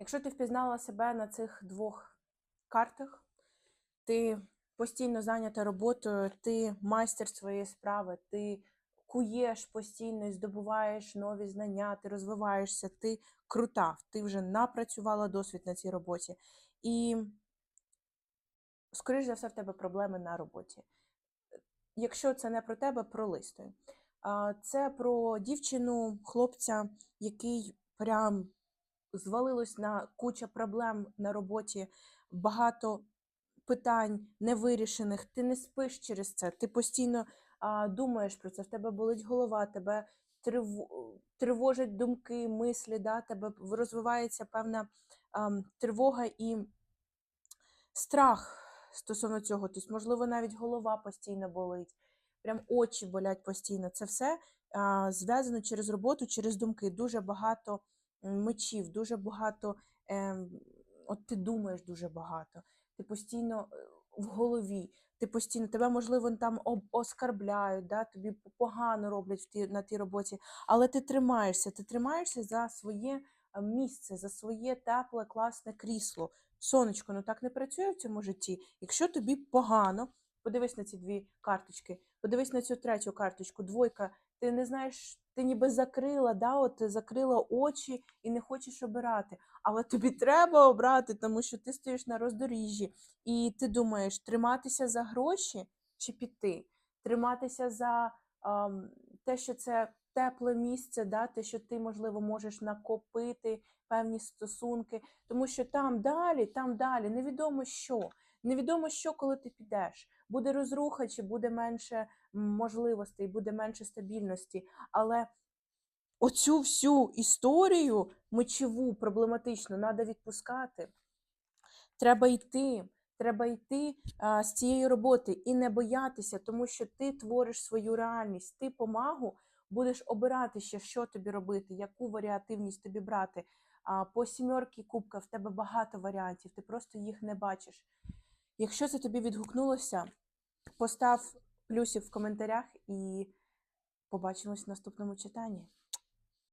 Якщо ти впізнала себе на цих двох картах, ти постійно зайнята роботою, ти майстер своєї справи, ти куєш постійно і здобуваєш нові знання, ти розвиваєшся, ти крута, ти вже напрацювала досвід на цій роботі. І, скоріш за все, в тебе проблеми на роботі. Якщо це не про тебе, пролистуй. А, Це про дівчину, хлопця, який прям звалилось на куча проблем на роботі, багато питань невирішених. Ти не спиш через це. Ти постійно а, думаєш про це. В тебе болить голова, тебе триво- тривожать думки, мислі, да? тебе розвивається певна ам, тривога і страх стосовно цього. Тобто, можливо, навіть голова постійно болить, прям очі болять постійно. Це все а, зв'язано через роботу, через думки. Дуже багато мечів, дуже багато. ем, от ти думаєш дуже багато. Ти постійно е, в голові, ти постійно тебе, можливо, там оскарбляють, да? тобі погано роблять в ті, на тій роботі, але ти тримаєшся, ти тримаєшся за своє е, місце, за своє тепле, класне крісло. Сонечко, ну так не працює в цьому житті. Якщо тобі погано, подивись на ці дві карточки, подивись на цю третю карточку, двойка, ти не знаєш, ти ніби закрила, да, от закрила очі і не хочеш обирати. Але тобі треба обрати, тому що ти стоїш на роздоріжжі, і ти думаєш, триматися за гроші чи піти, триматися за ем, те, що це тепле місце, да, те, що ти, можливо, можеш накопити певні стосунки, тому що там далі, там далі, невідомо що. Невідомо, що, коли ти підеш. Буде розруха, чи буде менше можливостей, буде менше стабільності. Але оцю всю історію мечову, проблематичну, треба відпускати. Треба йти. Треба йти а, з цієї роботи і не боятися, тому що ти твориш свою реальність. Ти помагу будеш обирати ще, що тобі робити, яку варіативність тобі брати. А, по сімерки кубка в тебе багато варіантів, ти просто їх не бачиш. Якщо це тобі відгукнулося, постав плюсик в коментарях і побачимось в наступному читанні.